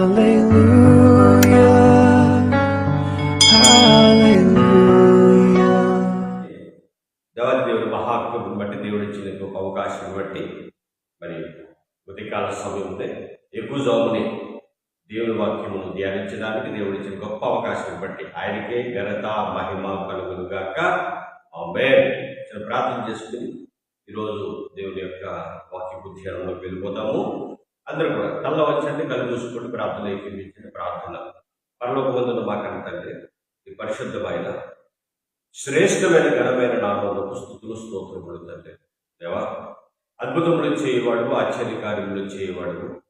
దేవుడి మహాత్ముని బట్టి దేవుడు ఇచ్చిన గొప్ప అవకాశం బట్టి మరి ఉదయకాల సమయం ఉంది ఎక్కువ జాముని దేవుని వాక్యమును ధ్యానించడానికి దేవుడు ఇచ్చిన గొప్ప అవకాశం బట్టి ఆయనకే ఘనత మహిమ కలుగును గాక. ఆమె ప్రార్థన చేసుకుని ఈరోజు దేవుని యొక్క వాక్య ధ్యానంలోకి వెళ్ళిపోతాము. అందరూ కూడా కళ్ళ వచ్చండి కళ్ళు చూసుకోండి ప్రార్థన ఏకీపించిన ప్రార్థన. పరలోక మందున మాకన్న తండ్రి ఈ పరిశుద్ధమైన శ్రేష్టమైన ఘనమైన నామంలో స్థుతులు స్తోత్రములు తండ్రి. దేవా అద్భుతములు చేయవాడు ఆశ్చర్యకార్యములు చేయవాడు.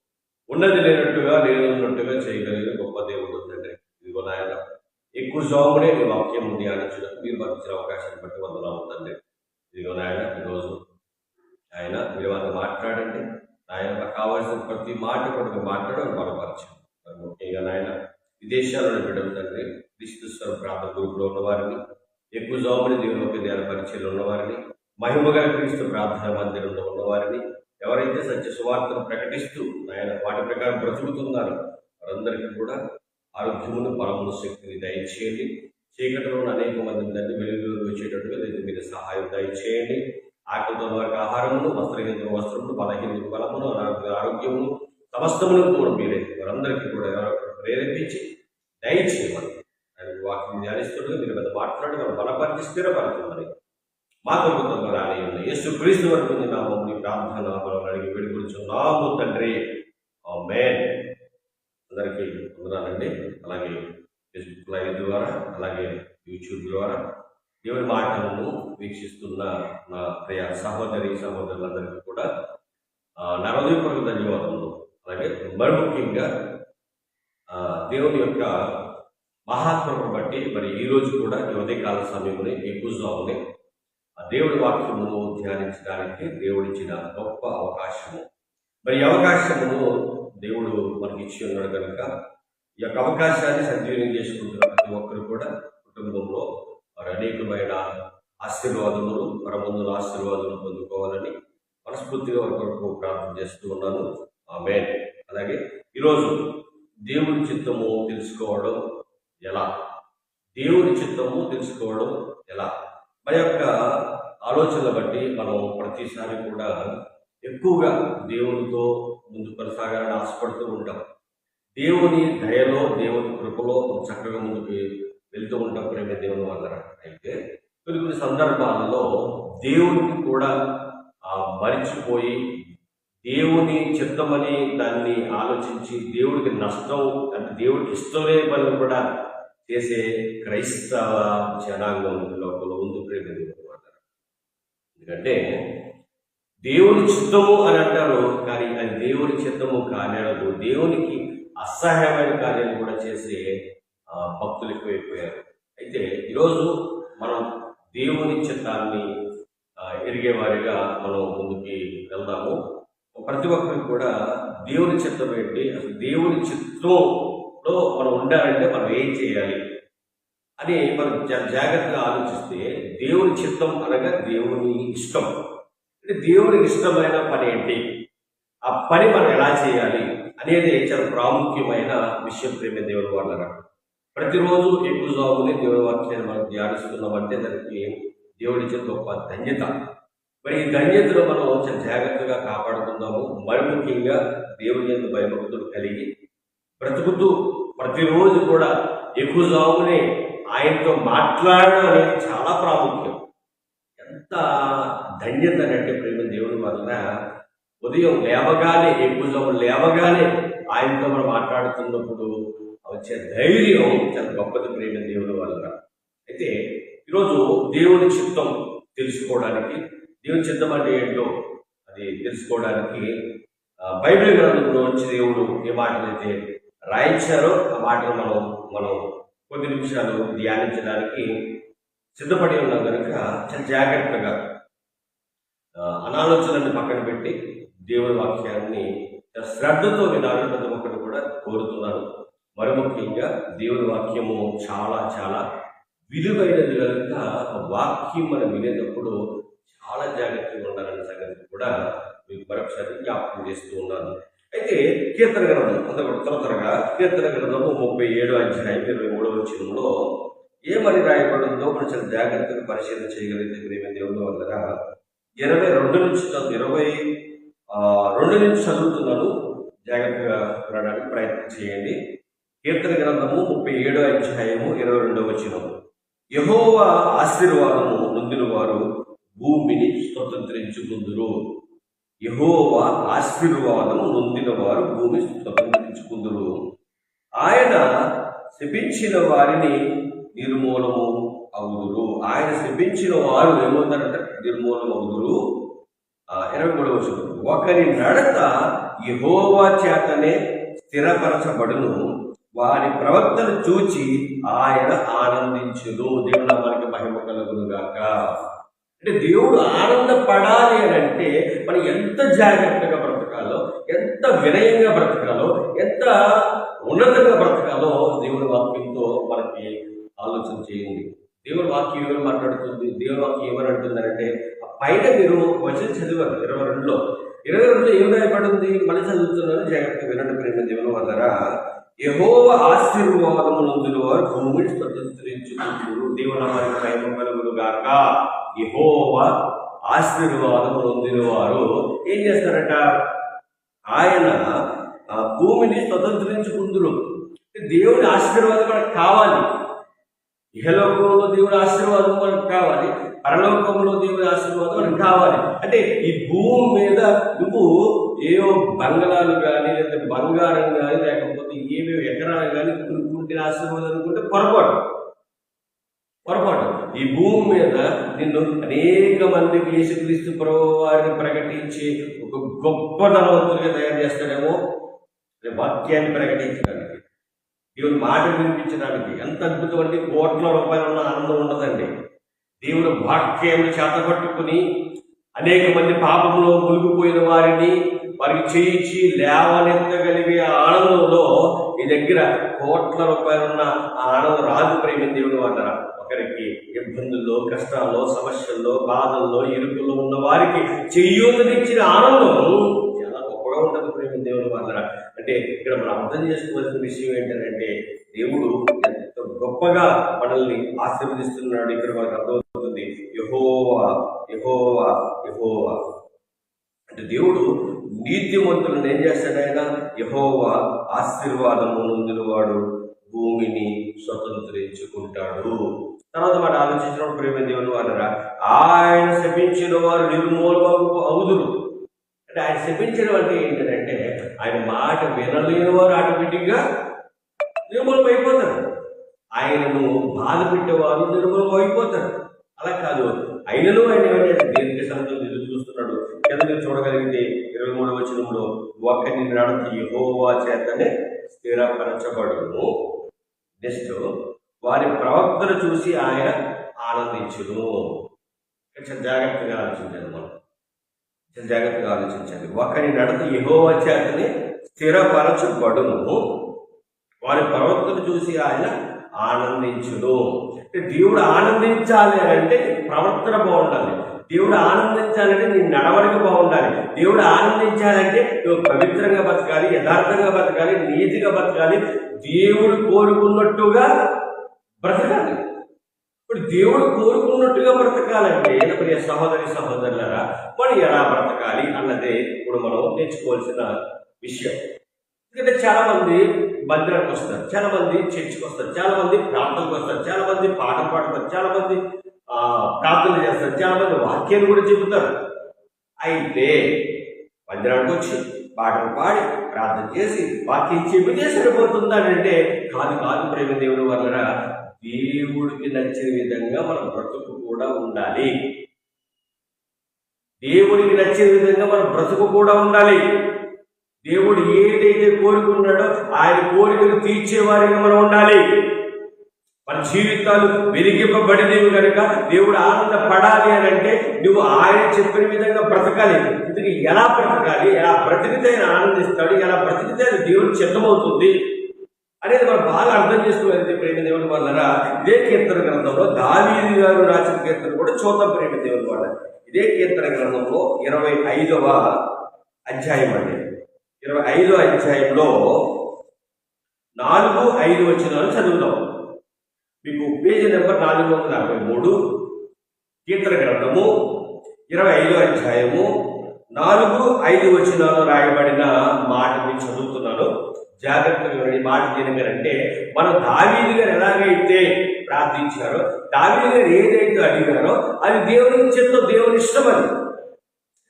ఉన్నది లేనట్టుగా లేనున్నట్టుగా చేయగలిగిన గొప్ప దేవుడు తండ్రి. ఇదిగో నాయన ఎక్కువ జామునే నీ వాక్యం ధ్యానించడం మీరు మాకు ఇచ్చిన అవకాశాన్ని బట్టి వందనాలు తండ్రి. ఇదిగో నాయన ఈరోజు ఆయన మీరు మాట్లాడండి. ఆయన కావాల్సిన ప్రతి మాట కూడా మాట్లాడడం బలపరచండి. మరి ముఖ్యంగా నాయన విదేశాలను బిడ్డలు తండ్రి క్రీస్తు ప్రాంత గ్రూప్లో ఉన్నవారిని ఎక్కువ జాబుని దేవుని ధ్యాన పరిచయలు ఉన్నవారిని మహిమగా క్రీస్తు ప్రార్థన మందిరంలో ఉన్నవారిని ఎవరైతే సత్య సువార్తను ప్రకటిస్తూ ఆయన వాటి ప్రకారం బ్రతుకుతున్నారు వారందరికీ కూడా ఆరోగ్యమును బలమును శక్తిని దయచేయండి. చీకటిలో అనేక మంది తండ్రి వెలుగులోకి వచ్చేటట్టుగా మీరు సహాయం దయచేయండి. ఆకలితో వారికి ఆహారమును వస్త్రహీన వస్త్రమును బలహీనకు బలమును అనారోగ్య ఆరోగ్యమును సమస్తమును కూడా మీరే. వారందరికీ కూడా ప్రేరేపించి దయచేయమని. ఆయన వాక్యం ధ్యానిస్తుండగా మీరు పెద్ద మాట్లాడి మనం బలపరిచి స్థిరపరచమని మా కొరకు రాని యేసు క్రీస్తు వరకు నా నామం ప్రార్థన నామం అడిగి వేడుకొచ్చున్నాము తండ్రి. ఆమేన్. అందరికీ వందనాలండి. అలాగే ఫేస్బుక్ లైవ్ ద్వారా అలాగే యూట్యూబ్ ద్వారా దేవుని మాటలను వీక్షిస్తున్న నా ప్రియ సహోదరి సహోదరులందరికీ కూడా ఆ, నా హృదయపూర్వక ధన్యవాదములు. అలాగే మరి ముఖ్యంగా దేవుని యొక్క మహాత్మను బట్టి మరి ఈరోజు కూడా ఈ ఉదయకాల సమయంలో ఈ జామునే ఆ దేవుడి వాక్యమును ధ్యానించడానికి దేవుడిచ్చిన గొప్ప అవకాశము. మరి ఈ అవకాశమును దేవుడు మనకి ఇచ్చి ఉన్నాడు కనుక ఈ యొక్క అవకాశాన్ని సద్వినియోగం చేసుకుంటున్న ప్రతి ఒక్కరు కూడా కుటుంబంలో మరి అనేకమైన ఆశీర్వాదములు పరమందుల ఆశీర్వాదములు పొందుకోవాలని మనస్ఫూర్తిగా వరకు ప్రార్థన చేస్తూ ఉన్నాను. ఆమె అలాగే ఈరోజు దేవుని చిత్తము తెలుసుకోవడం ఎలా? దేవుని చిత్తము తెలుసుకోవడం ఎలా? మన యొక్క ఆలోచనల బట్టి మనం ప్రతిసారి కూడా ఎక్కువగా దేవునితో ముందు కొనసాగాలని ఆశపడుతూ ఉంటాం. దేవుని దయలో దేవుని కృపలో చక్కగా ముందుకు వెళ్తూ ఉంటాం ప్రేమ దేవుని వల్ల అయితే కొన్ని కొన్ని సందర్భాలలో దేవుడిని కూడా మరిచిపోయి దేవుని చిత్తమని దాన్ని ఆలోచించి దేవుడికి నష్టం అంటే దేవుడికి ఇష్టం లేని పనులు కూడా చేసే క్రైస్తవ జనాంగం లోపల ఉంది ప్రేమ దేవుడు అంటారు ఎందుకంటే దేవుని చిత్తము అని అంటారు కానీ అది దేవుని చిత్తము కానేరదు దేవునికి అసహ్యమైన కార్యాలు కూడా చేసే భక్తులు ఎక్కువైపోయారు అయితే ఈరోజు మనం దేవుని చిత్తాన్ని ఎరిగేవారిగా మనం ముందుకి వెళ్దాము. ప్రతి ఒక్కరికి కూడా దేవుని చిత్తం ఏంటి? అసలు దేవుని చిత్తంలో మనం ఉండాలంటే మనం ఏం చేయాలి? అని మనం జాగ్రత్తగా ఆలోచిస్తే దేవుని చిత్తం అనగా దేవుని ఇష్టం. అంటే దేవునికి ఇష్టమైన పని ఏంటి? ఆ పని మనం ఎలా చేయాలి? అనేది చాలా ప్రాముఖ్యమైన విషయం ప్రేమ దేవుని వాళ్ళ ప్రతిరోజు ఎక్కువ జాబుని దేవుడి వాక్యాన్ని మనం ధ్యానిస్తున్నామంటే దానికి దేవుడిచ్చే గొప్ప ధన్యత. మరి ఈ ధన్యతను మనం చాలా జాగ్రత్తగా కాపాడుకుందాము. మరి ముఖ్యంగా దేవుని యొక్క భయభక్తులు కలిగి బ్రతుకుతూ ప్రతిరోజు కూడా ఎక్కువ జాబుని ఆయనతో మాట్లాడడం అనేది చాలా ప్రాముఖ్యం. ఎంత ధన్యత అంటే ప్రేమ దేవుని వలన ఉదయం లేవగానే ఎక్కువ జాబు లేవగానే ఆయనతో మనం మాట్లాడుతున్నప్పుడు వచ్చే ధైర్యం చాలా గొప్పది ప్రేమ దేవుని వల్ల. అయితే ఈరోజు దేవుని చిత్తం తెలుసుకోవడానికి దేవుని చిత్తం అంటే ఏంటో అది తెలుసుకోవడానికి బైబిల్ గ్రంథంలో నుంచి దేవుడు ఏ మాటలైతే రాయించారో ఆ మాటలు మనం మనం కొద్ది నిమిషాలు ధ్యానించడానికి సిద్ధపడి ఉన్నాం కనుక చాలా జాగ్రత్తగా అనాలోచనని పక్కన పెట్టి దేవుని వాక్యాన్ని చాలా శ్రద్ధతో వినాలని ప్రతి ఒక్కరు కూడా కోరుతున్నాను. ముఖ్యంగా దేవుని వాక్యము చాలా చాలా విలువైనది కనుక వాక్యం మనం వినేటప్పుడు చాలా జాగ్రత్తగా ఉండాలనే సంగతి కూడా మీకు మరొకసారి జ్ఞాపకం చేస్తూ ఉన్నాను. అయితే కీర్తన గ్రంథం అంత త్వర త్వరగా కీర్తన గ్రంథము ముప్పై ఏడు అధ్యాయం ఇరవై మూడవ వచనంలో ఏమని రాయబడిందో కొంచెం జాగ్రత్తగా పరిశీలన చేయగలిగితే ప్రేమ దేవుడు వల్ల ఇరవై రెండు నుంచి ఇరవై రెండు నుంచి చదువుతున్నాను. జాగ్రత్తగా వినడానికి ప్రయత్నం చేయండి. కీర్తన గ్రంథము ముప్పై ఏడో అధ్యాయము ఇరవై రెండవ వచనం. యహోవ ఆశీర్వాదము నొందిన వారు భూమిని స్వతంత్రించుకుందురు. యహోవ ఆశీర్వాదము నొందిన వారు భూమి స్వతంత్రించుకుందురు. ఆయన శపించిన వారిని నిర్మూలము అవుదురు. ఆయన శపించిన వారు ఏమవుతారంటే నిర్మూలం అవుదురు. ఇరవై మూడవ వచనం. ఒకరి నడత యహోవా చేతనే స్థిరపరచబడును. వారి ప్రవర్తన చూచి ఆయన ఆనందించును. దేవుడు మనకి మహిమ కలుగును గాక. అంటే దేవుడు ఆనందపడాలి అని అంటే మనం ఎంత జాగ్రత్తగా బ్రతకాలో ఎంత వినయంగా బ్రతకాలో ఎంత ఉన్నతంగా బ్రతకాలో దేవుడి వాక్యంతో మనకి ఆలోచన చేయండి. దేవుడి వాక్యం ఏమని మాట్లాడుతుంది? దేవుడి వాక్యం ఏమని అంటుందంటే ఆ పైన మీరు వచ్చిన చదివారు. ఇరవై రెండులో. ఇరవై రెండులో ఏం రాయబడింది మళ్ళీ చదువుతున్నారు. జాగ్రత్తగా వినండి ప్రేమ దేవుని వల్లరా యహోవ ఆశీర్వాదము నందున వారు భూమిని స్వతంత్రించుకుంటారు దేవుని వారికి మహిమ కలుగును గాక. యహోవ ఆశీర్వాదము వారు ఏం చేస్తారట? ఆయన ఆ భూమిని స్వతంత్రించుకుందురు. దేవుని ఆశీర్వాదం మనకు కావాలి. ఇహలోకంలో దేవుడి ఆశీర్వాదం మనకు కావాలి. పరలోకంలో దేవుడి ఆశీర్వాదం మనకు కావాలి. అంటే ఈ భూమి మీద నువ్వు ఏవో బంగళాలు కానీ లేదా బంగారం కానీ లేకపోతే ఏవేవో ఎకరాలు కానీ కొనుక్కుంటే ఆశీర్వాదం అనుకుంటే పొరపాటు. పొరపాటు. ఈ భూమి మీద నిన్ను అనేక మందికి యేసుక్రీస్తు ప్రభు వారిని ప్రకటించి ఒక గొప్ప ధనవంతులుగా తయారు చేస్తాడేమో? అనే వాక్యాన్ని ప్రకటించడానికి. దేవుని మాట వినిపించడానికి. ఎంత అద్భుతం అంటే కోట్ల రూపాయలు ఉన్న ఆనందం ఉండదండి. దేవుడు వాక్యం చేతపట్టుకుని అనేక మంది పాపంలో మునిగిపోయిన వారిని పరిచయించి లేవనెత్తగలిగే ఆనందంలో ఈ దగ్గర కోట్ల రూపాయలున్న ఆ ఆనందం రాజు ప్రేమ దేవుడు అంటారా. ఒకరికి ఇబ్బందుల్లో కష్టాల్లో సమస్యల్లో బాధల్లో ఇరుకుల్లో ఉన్న వారికి చెయ్యూతనిచ్చిన ఆనందం చాలా గొప్పగా ఉంటుంది ప్రేమ దేవుడు వాళ్ళరా అంటే ఇక్కడ మనం అర్థం చేసుకోవాల్సిన విషయం ఏంటంటే దేవుడు ఎంత గొప్పగా మనల్ని ఆశీర్వదిస్తున్నాడు ఇక్కడ మనకు అర్థమవుతుంది. యహోవా యహోవా యహోవా. అంటే దేవుడు నీతిమంతులను ఏం చేస్తాడు ఆయన? యహోవా ఆశీర్వాదము నొందినవాడు భూమిని స్వతంత్రించుకుంటాడు. తర్వాత వాడు ఆలోచించినప్పుడు ప్రేమ దేవుని వారరా ఆయన శపించిన వారు నిర్మూలము అవుదురు. అంటే ఆయన శపించడం అంటే ఏంటంటే ఆయన మాట వినలేని వారు ఆటోమేటిక్గా నిర్మూలం అయిపోతారు ఆయనను బాధ పెట్టేవారు నిర్మూలం అయిపోతారు అలా కాదు. ఆయనను ఆయన ఏమంటే దీనికి సంతం ఎదురు చూస్తున్నాడు కింద మీరు చూడగలిగితే ఇరవై మూడవ వచనంలో ఒకరిని యహోవా చేతనే స్థిరపరచబడును. నెక్స్ట్ వారి ప్రవక్తను చూసి ఆయన ఆనందించును. కొంచెం జాగ్రత్తగా ఆలోచించాలి మనం. కొంచెం జాగ్రత్తగా ఆలోచించండి. ఒకరి నడత యహోవా చేతనే స్థిరపరచబడును. వారి ప్రవక్తను చూసి ఆయన ఆనందించును. అంటే దేవుడు ఆనందించాలి అంటే ప్రవర్తన బాగుండాలి. దేవుడు ఆనందించాలంటే నీ నడవడిక బాగుండాలి. దేవుడు ఆనందించాలంటే నువ్వు పవిత్రంగా బతకాలి యథార్థంగా బతకాలి నీతిగా బతకాలి. దేవుడు కోరుకున్నట్టుగా బ్రతకాలి. ఇప్పుడు దేవుడు కోరుకున్నట్టుగా బ్రతకాలంటే ప్రియ సహోదరి సహోదరులరా మనం ఎలా బ్రతకాలి అన్నదే ఇప్పుడు మనం నేర్చుకోవాల్సిన విషయం. ఎందుకంటే చాలా మంది మందిరానికి వస్తారు చాలా మంది చర్చికి వస్తారు చాలా మంది ప్రార్థనకు వస్తారు చాలా మంది పాటలు పాడతారు చాలా మంది ప్రార్థన చేస్తారు చాలా మంది వాక్యాన్ని కూడా చెబుతారు. అయితే మందిరానికి వచ్చి పాటలు పాడి ప్రార్థన చేసి వాక్యం చెబితే సరిపోతుందా కాదు కాదు ప్రేమ దేవుడు వలన దేవుడికి నచ్చిన విధంగా మన బ్రతుకు కూడా ఉండాలి. దేవుడికి నచ్చిన విధంగా మన బ్రతుకు కూడా ఉండాలి. దేవుడు ఏదైతే కోరుకున్నాడో ఆయన కోరికను తీర్చేవారిగా మనం ఉండాలి. మన జీవితాలు వెలిగింపబడినవి కనుక దేవుడు ఆనందపడాలి అని అంటే నువ్వు ఆయన చెప్పిన విధంగా బ్రతకాలి. ఇందుకు ఎలా బ్రతకాలి? ఎలా బ్రతికితే ఆయన ఆనందిస్తాడు? ఎలా బ్రతికితే అది దేవుడు చిత్తమవుతుంది అనేది మనం బాగా అర్థం చేసుకోవాలి ప్రేమ దేవుని వాళ్ళరా ఇదే కీర్తన గ్రంథంలో దావీది గారు రాసిన కీర్తన కూడా చూద్దాం ప్రేమ దేవుని వాళ్ళ ఇదే కీర్తన గ్రంథంలో ఇరవై ఐదవ అధ్యాయం అండి. ఇరవై ఐదో అధ్యాయంలో నాలుగు ఐదు వచనాలు చదువుదాం. మీకు పేజీ నెంబర్ నాలుగు వందల అరవై మూడు కీర్తన గ్రంథము ఇరవై ఐదో అధ్యాయము నాలుగు ఐదు వచనాలు రాయబడిన మాట మీరు చదువుతున్నాను జాగ్రత్తగా వినండి. మాట తినగారంటే మనం దావీది గారు ఎలాగైతే ప్రార్థించారో దావీదు గారు ఏదైతే అడిగారో అది దేవుని చిత్తం దేవుని ఇష్టం అది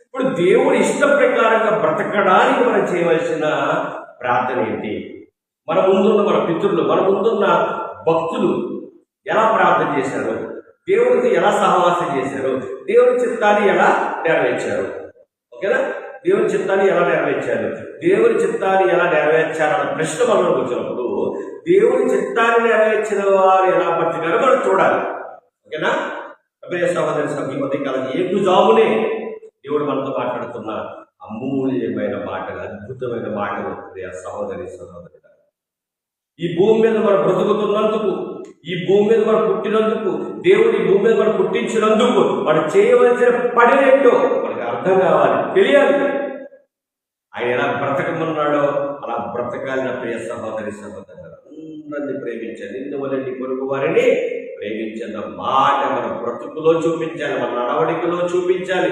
ఇప్పుడు దేవుడి ఇష్ట ప్రకారంగా బ్రతకడానికి మనం చేయవలసిన ప్రార్థన ఏంటి మన ముందున్న మన పితృలు మన ముందున్న భక్తులు ఎలా ప్రార్థన చేశారు? దేవుడితో ఎలా సహవాసం చేశారు? దేవుని చిత్తాన్ని ఎలా నెరవేర్చారు? ఓకేనా? దేవుని చిత్తాన్ని ఎలా నెరవేర్చారు? దేవుని చిత్తాన్ని ఎలా నెరవేర్చారన్న ప్రశ్న మనలోకి వచ్చినప్పుడు దేవుని చిత్తాన్ని నెరవేర్చిన వారు ఎలా బ్రతికారో మనం చూడాలి. ఓకేనా? అభయ సహోదరి సమీపతి మధ్య కాలం ఏ జాబునే దేవుడు మనతో మాట్లాడుతున్న అమూల్యమైన మాటలు అద్భుతమైన మాటలు ప్రియ సహోదరి సహోదరి. ఈ భూమి మీద మనం బ్రతుకుతున్నందుకు ఈ భూమి మీద మనం పుట్టినందుకు దేవుడు ఈ భూమి మీద మనం పుట్టించినందుకు మనం చేయవలసిన పని ఏంటో మనకు అర్థం కావాలి తెలియాలి. ఆయన ఎలా బ్రతకమన్నాడో అలా బ్రతకాలిన ప్రియ సహోదరి సహోదరు అందరిని ప్రేమించాలి నిన్ను వలని వారిని ప్రేమించిన మాట మన బ్రతుకులో చూపించాలి మన నడవడికలో చూపించాలి.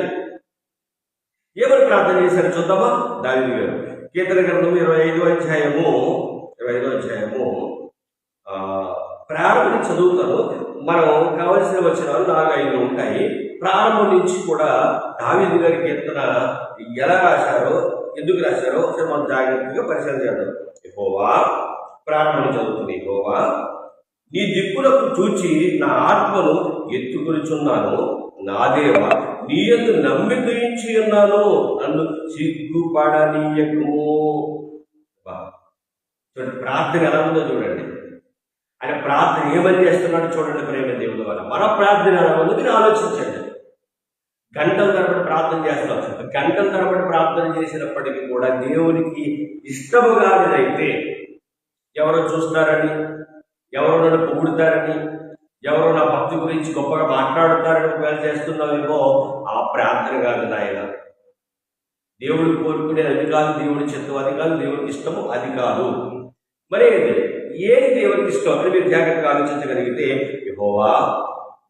ఏమని ప్రార్థన చేశారు చూద్దామా? దాని గారు. కీర్తన గ్రంథం ఇరవై ఐదు అధ్యాయము ఇరవై ఐదో అధ్యాయము ప్రారంభం నుంచి చదువుతాను మనం కావలసిన వచనాలు నాలుగు ఐదు ఉంటాయి. ప్రారంభం నుంచి కూడా దావీదు గారి కీర్తన ఎలా రాశారో ఎందుకు రాశారో ఒకసారి మనం జాగ్రత్తగా పరిశీలన చేద్దాం. ఎక్కువా ప్రారంభం చదువుతుంది. ఎక్కువా నీ దిక్కులకు చూచి నా ఆత్మను ఎత్తుకొనిచున్నాను. నా దేవ నీ ఎందు నమ్మికయించి ఉన్నాను. నన్ను సిగ్గుపడనీయకము ప్రార్థన ఎలా ఉందో చూడండి. ఆయన ప్రార్థన ఏమని చేస్తున్నాడో చూడండి ప్రేమ దేవుడు వల్ల మన ప్రార్థన ఎలా ఉందో మీరు ఆలోచించండి. గంటల తరబడి ప్రార్థన చేస్తాం. గంటల తరబడి ప్రార్థన చేసినప్పటికీ కూడా దేవునికి ఇష్టము కానిదైతే ఎవరో చూస్తారని ఎవరో నన్ను పొగుడుతారని ఎవరో నా భక్తి గురించి గొప్పగా మాట్లాడుతారని ఒకవేళ చేస్తున్నావేమో ఆ ప్రార్థన కాదు నాయన. దేవుడు కోరుకునేది అది కాదు దేవుడి చిత్తం అది కాదు దేవుడికి ఇష్టము అది కాదు. మరి ఏది? దేవునికి ఇష్టం అని మీరు జాగ్రత్తగా ఆలోచించగలిగితే యహోవా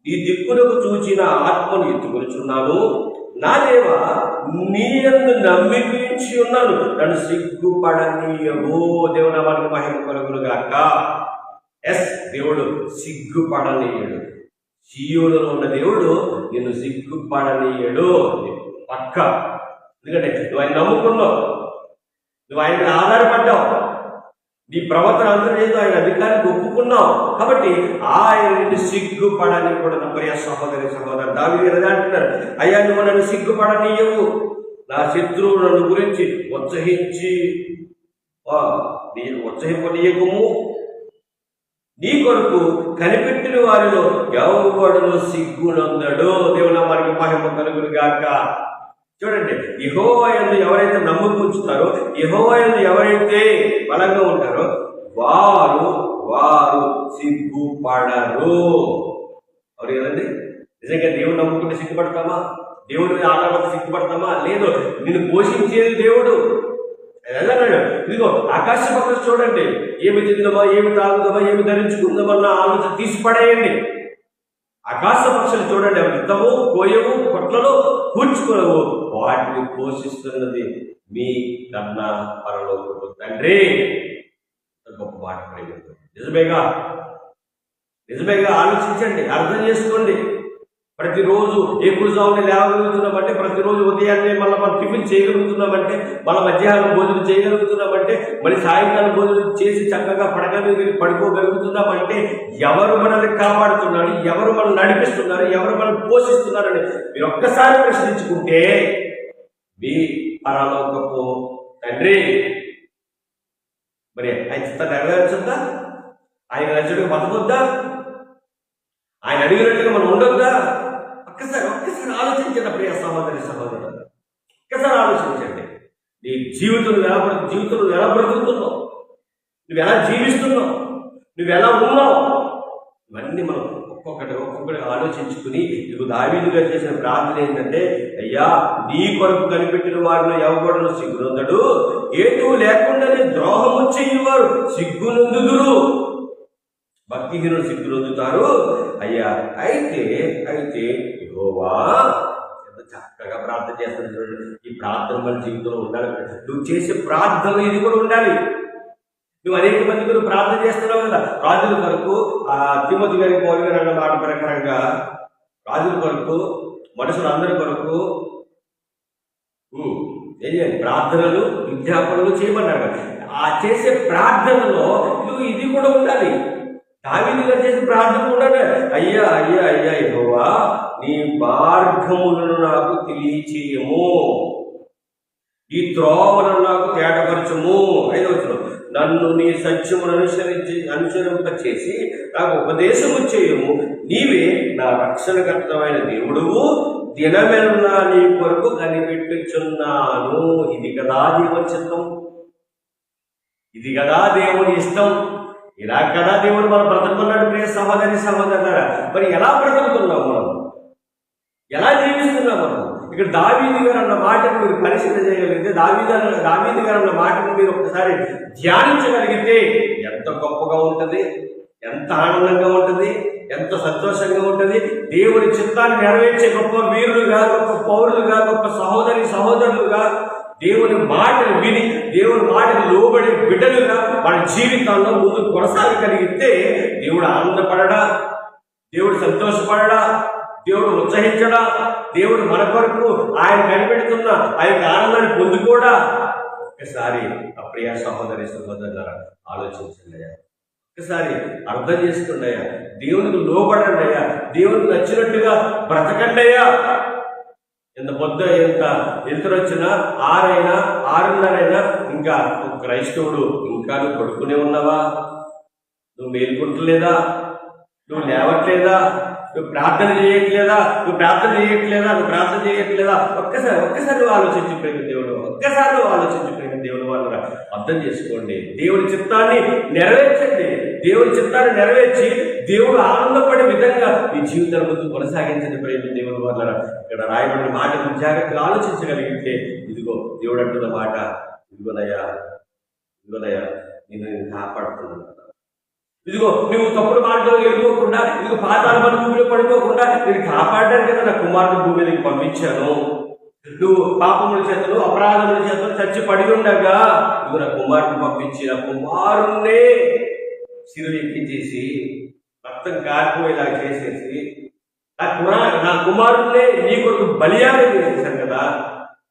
ఈ దిక్కునకు చూచిన ఆత్మను ఎత్తుకొనిచున్నాను. నా దేవ నీ అందు నమ్మికించి ఉన్నాను. నన్ను సిగ్గుపడనీయవో. దేవుడు మనకు మహిమ కలుగును గాక. ఎస్ దేవుడు సిగ్గుపడనీయుడు. సీయోలో ఉన్న దేవుడు నిన్ను సిగ్గుపడనీయడు. పక్క. ఎందుకంటే నువ్వు ఆయన నమ్ముకున్నావు. నువ్వు ఆయన ఆధారపడ్డావు. నీ ప్రవర్తన అంతా ఆయన అధికారికి ఒప్పుకున్నావు. కాబట్టి ఆయన నిన్ను సిగ్గుపడని కూడా నా ప్రియ సహోదరి. సహోదరు దావి అంటున్నారు అయ్యా నువ్వు నన్ను సిగ్గుపడనీయవు. నా శత్రువు నన్ను గురించి ఉత్సహించి నేను నీ ఉత్సహింపనీయకము. నీ కొరకు కనిపెట్టిన వారిలో ఎవడు సిగ్గునందడు. దేవుడు మనకి మహిమ కలుగును గాక చూడండి యహోవయందు ఎవరైతే నమ్మకం ఉంచుతారో యహోవయందు ఎవరైతే బలంగా ఉంటారో వారు వారు సిగ్గుపడరు. అవును కదండి? నిజంగా దేవుడు నమ్ముకుంటే సిగ్గుపడతామా? దేవుడి మీద ఆధారపడి సిగ్గుపడతామా? లేదు నిన్ను పోషించేది దేవుడు. అన్నాడు ఇదిగో ఆకాశ పక్కన చూడండి. ఏమి తిందామా ఏమి తాగుదామా ఏమి ధరించుకుందామన్న ఆలోచన తీసి పడేయండి. ఆకాశ పక్షులు చూడండి అవి విత్తము కోయవు కొట్లలో కూర్చుకోవు వాటిని పోషిస్తున్నది మీ కన్నా పరలోకపు తండ్రి గొప్ప మాట ప్రేమితో నిజమేగా? నిజమేగా? ఆలోచించండి అర్థం చేసుకోండి. ప్రతిరోజు ఎప్పుడు జామున లేవగలుగుతున్నామంటే ప్రతిరోజు ఉదయాన్నే మళ్ళీ మనం టిఫిన్ చేయగలుగుతున్నామంటే మళ్ళీ మధ్యాహ్నం భోజనం చేయగలుగుతున్నామంటే మళ్ళీ సాయంకాలం భోజనం చేసి చక్కగా పడక మీద పడుకోగలుగుతున్నామంటే ఎవరు మనల్ని కాపాడుతున్నారు ఎవరు మనల్ని నడిపిస్తున్నారు? ఎవరు మనల్ని పోషిస్తున్నారని మీరు ఒక్కసారి ప్రశ్నించుకుంటే మీ పరలోకపు తండ్రి. మరి ఆయన చిత్త నెరవేర్చుద్దా ఆయన నచ్చుడికి బతకొద్దా ఆయన అడిగినట్టుగా మనం ఉండొద్దా? ఒక్కసారి ఒక్కసారి ఆలోచించండి ప్రియ సహోదరి సహోదరుడు. ఒక్కసారి ఆలోచించండి. నీ జీవితం ఎలా జీవితంలో ఎలా బ్రతుకుతున్నావు? నువ్వు ఎలా జీవిస్తున్నావు? నువ్వు ఎలా ఉన్నావు? ఇవన్నీ మనం ఒక్కొక్కటి ఒక్కొక్కటి ఆలోచించుకుని ఇప్పుడు దావీదు గారు చేసిన ప్రార్థన ఏంటంటే అయ్యా నీ కొరకు కనిపెట్టిన వారిలో ఎవడను సిగ్గునందడు? ఏటు లేకుండానే ద్రోహము చేయవారు సిగ్గునందుదురు. భక్తిహీనులు సిగ్గునందుతారు. అయ్యా అయితే అయితే యెహోవా చక్కగా ప్రార్థన చేస్తాడు చూడండి. ఈ ప్రార్థన మన జీవితంలో ఉండాలి. నువ్వు చేసే ప్రార్థన ఇది కూడా ఉండాలి. నువ్వు అనేక మంది కూడా ప్రార్థన చేస్తున్నావు కదా. రాజుల కొరకు ఆ తిమ్మతి గారి పౌరు గారు అన్న మాట ప్రకారంగా రాజుల కొరకు మనుషులు అందరి కొరకు ఏం చేయాలి? ప్రార్థనలు విజ్ఞాపనలు చేయమన్నారు ఆ చేసే ప్రార్థనలో నువ్వు ఇది కూడా ఉండాలి. దావీదుగా చేసే ప్రార్థన కూడా అయ్యా అయ్యా అయ్యా యెహోవా నీ మార్గములను నాకు తెలియచేయము. ఈ త్రోవను నాకు తేటపరచము. ఐదు నన్ను నీ సత్యమును అనుసరించి అనుసరింప చేసి నాకు ఉపదేశము చేయము. నీవే నా రక్షణకర్తమైన దేవుడువు. దినమెల్లా నీ కొరకు కనిపెట్టుచున్నాను. ఇది కదా దేవుని చిత్తం. ఇది కదా దేవుని ఇష్టం. ఇలా కదా దేవుడు మనం బ్రతుకున్నాడు ప్రియ సహోదరి సహోదరు మరి ఎలా బ్రతుకుతున్నాం మనం? ఎలా జీవిస్తున్నాం మనం? ఇక్కడ దావీది గారు అన్న మాటను మీరు పరిశీలన చేయగలిగితే దావీది దావీది గారు అన్న మాటను మీరు ఒకసారి ధ్యానించగలిగితే ఎంత గొప్పగా ఉంటుంది ఎంత ఆనందంగా ఉంటుంది ఎంత సంతోషంగా ఉంటుంది. దేవుని చిత్తాన్ని నెరవేర్చే గొప్ప వీరులుగా గొప్ప పౌరులుగా గొప్ప సహోదరి సహోదరులుగా దేవుని మాటలు విని దేవుని మాటలు లోబడి బిడ్డలుగా మన జీవితాల్లో ముందు కొనసాగగలిగితే దేవుడు ఆనందపడడా దేవుడు సంతోషపడడా దేవుడు ఉత్సహించడా? దేవుడు మన కొరకు ఆయన కనిపెడుతున్న ఆ యొక్క ఆనందాన్ని పొందుకోడా? ఒకసారి అప్రియ సహోదరి సహోదరులారా ఆలోచించండి అయ్యా. ఒకసారి అర్థం చేసుకోండి అయ్యా. దేవునికి లోబడండి అయ్యా. దేవునికి నచ్చినట్టుగా బ్రతకండి అయ్యా. ఎంత పొద్దు ఎంత ఎదురు ఆరైనా ఆరున్నరైనా ఇంకా నువ్వు క్రైస్తవుడు ఇంకా నువ్వు కొడుకునే ఉన్నావా? నువ్వు మేల్కుంటలేదా? నువ్వు లేవట్లేదా? నువ్వు ప్రార్థన చేయట్లేదా? నువ్వు ప్రార్థన చేయట్లేదా? నువ్వు ప్రార్థన చేయట్లేదా? ఒక్కసారి ఒక్కసారి నువ్వు ఆలోచించిపోయిన దేవుడు ఒక్కసారి నువ్వు ఆలోచించిపోయిన దేవుడు వాళ్ళ అర్థం చేసుకోండి. దేవుడి చిత్తాన్ని నెరవేర్చండి. దేవుడి చిత్తాన్ని నెరవేర్చి దేవుడు ఆనందపడే విధంగా ఈ జీవితాల ముందు కొనసాగించండి ప్రేమ దేవుడు వాళ్ళ ఇక్కడ రాయబడిన మాటను జాగ్రత్తగా ఆలోచించగలిగితే ఇదిగో దేవుడు అంటున్న మాట ఇదిగోనయ్యా ఇదిగోనయ్యా నేను నేను కాపాడుతున్నాను. ఇదిగో నువ్వు తప్పుడు మార్గంలో వెళ్ళిపోకుండా ఇది పాతాల పని భూమిలో పడిపోకుండా నేను కాపాడడానికి కదా నా కుమారుడు భూమి మీదకి పంపించాను. నువ్వు పాపముల చేతలు అపరాధముల చేతలు చచ్చి పడి ఉండగా నువ్వు నా కుమారుడిని పంపించి నా కుమారుణ్ణే సిరులు ఎక్కించేసి రక్తం కారిపోయేలా చేసేసి నా కుమార్ నా కుమారుణ్ణే నీ కొడుకు బలియాగం చేసేసాను కదా.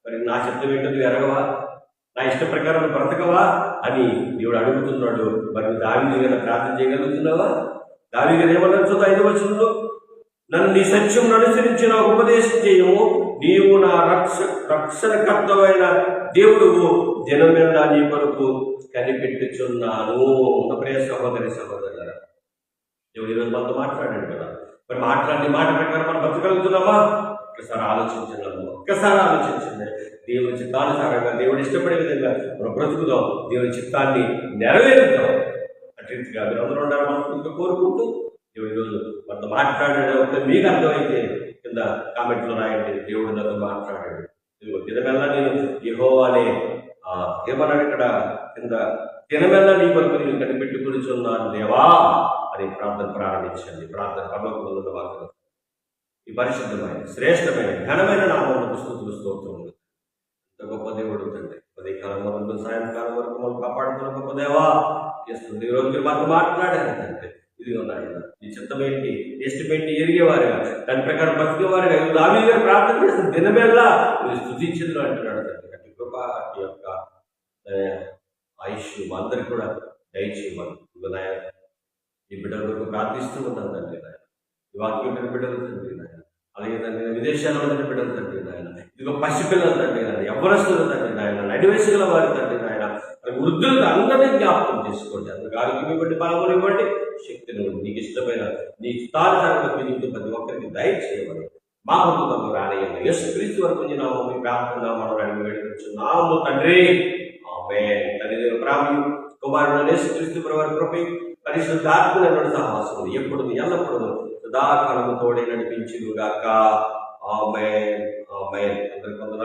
మరి నా శబ్దం ఏంటో నువ్వు ఎరగవా? నా ఇష్ట ప్రకారం బ్రతకవా అని దేవుడు అడుగుతున్నాడు. మరి నువ్వు దావి దగ్గర ప్రార్థన చేయగలుగుతున్నావా? దావి గారు ఏమన్నారు? చూద్దాం ఐదు వచనంలో నన్ను నీ సత్యం అనుసరించిన ఉపదేశం చేయము. నీవు నా రక్ష రక్షణకర్తమైన దేవుడువు. దినమెల్లా నీ కొరకు కనిపెట్టుచున్నాను. ఉన్న ప్రియ సహోదరి సహోదరులారా దేవుడు ఈరోజు మనతో మాట్లాడాడు కదా. మరి మాట్లాడి మాట ప్రకారం మనం బ్రతకగలుగుతున్నావా? ఒక్కసారి ఆలోచించగలము ఒక్కసారి ఆలోచించండి. దేవుని చిత్తానుసారంగా దేవుడు ఇష్టపడే విధంగా మనం బ్రతుకుదాం. దేవుని చిత్తాన్ని నెరవేరుద్దాం. అటు రీతిగా మీరు అందరూ ఉండాలని మనస్ఫూర్తిగా కోరుకుంటూ దేవుడి రోజు మనతో మాట్లాడాడు మీకు అర్థమైతే కింద కామెంట్లో రాయండి. దేవుడు నాతో మాట్లాడాడు. ఇదిగో దినమెల్లా నేను యెహోవానే. ఆ, ఏమన్నాడు ఇక్కడ? కింద దినమెల్లా నీ కొరకు నేను కనిపెట్టుకునిచున్నాను దేవా అని ప్రార్థన ప్రారంభించండి. ప్రార్థన పర్లోకంలో వాక్యం. ఈ పరిశుద్ధమైన శ్రేష్టమైన ఘనమైన నామములకు స్థుతులు స్తోత్రములు. ఎంత గొప్ప దేవుడు తండ్రి. పది కాలం వరకు సాయంకాలం వరకు మనం కాపాడుతున్న గొప్ప దేవా చేస్తుంది ఈ రోజు మీరు మాతో మాట్లాడారు తండ్రి. ఇది ఉన్నాయి ఈ చిత్తం ఏంటి ఇష్టం ఏంటి ఎరిగేవారుగా దాని ప్రకారం బతికేవారుగా ఇది దావీ గారు ప్రార్థన చేస్తుంది దినమేలా మీరు స్థుతించదు అంటున్నాడు తండ్రి. అటు కృప అటు యొక్క ఆయుష్ మా అందరికి కూడా దయచేయమని. ఈ బిడ్డల కొరకు ప్రార్థిస్తూ ఉన్నాను తండ్రి ఈ వాక్యం బిడ్డలు తండ్రి నాయన అలాగే విదేశాల్లో ఉన్న బిడ్డలు తండ్రి నాయన ఇదిగో పసిపిల్లలు తండ్రి నాయన ఎవరస్తులు తండ్రి నాయన నడివయసు వారి తండ్రి నాయన మరి వృద్ధులకు అందరినీ జ్ఞాపకం చేసుకోండి. అందుకు ఆరోగ్యం ఇవ్వండి బలములు ఇవ్వండి శక్తిని ఇవ్వండి. నీకు ఇష్టమైన నీ స్థానికంగా పిలుపుతూ ప్రతి ఒక్కరికి దయచేయమని మా ముందు రానియండి యేసు క్రీస్తు వరకు నామం మీ ప్రార్థన మనం అడిగి వేడుకొచ్చున్నాము తండ్రి. ఆమె తండ్రి ప్రాణి కుమారుడు యేసు క్రీస్తు వారి కృప పరిశుద్ధాత్మ సహవాసం ఎప్పుడు ఎల్లప్పుడూ సదాకాలము తోడే నడిపించుగాక ఆమె ఆమె అందరి కొందరు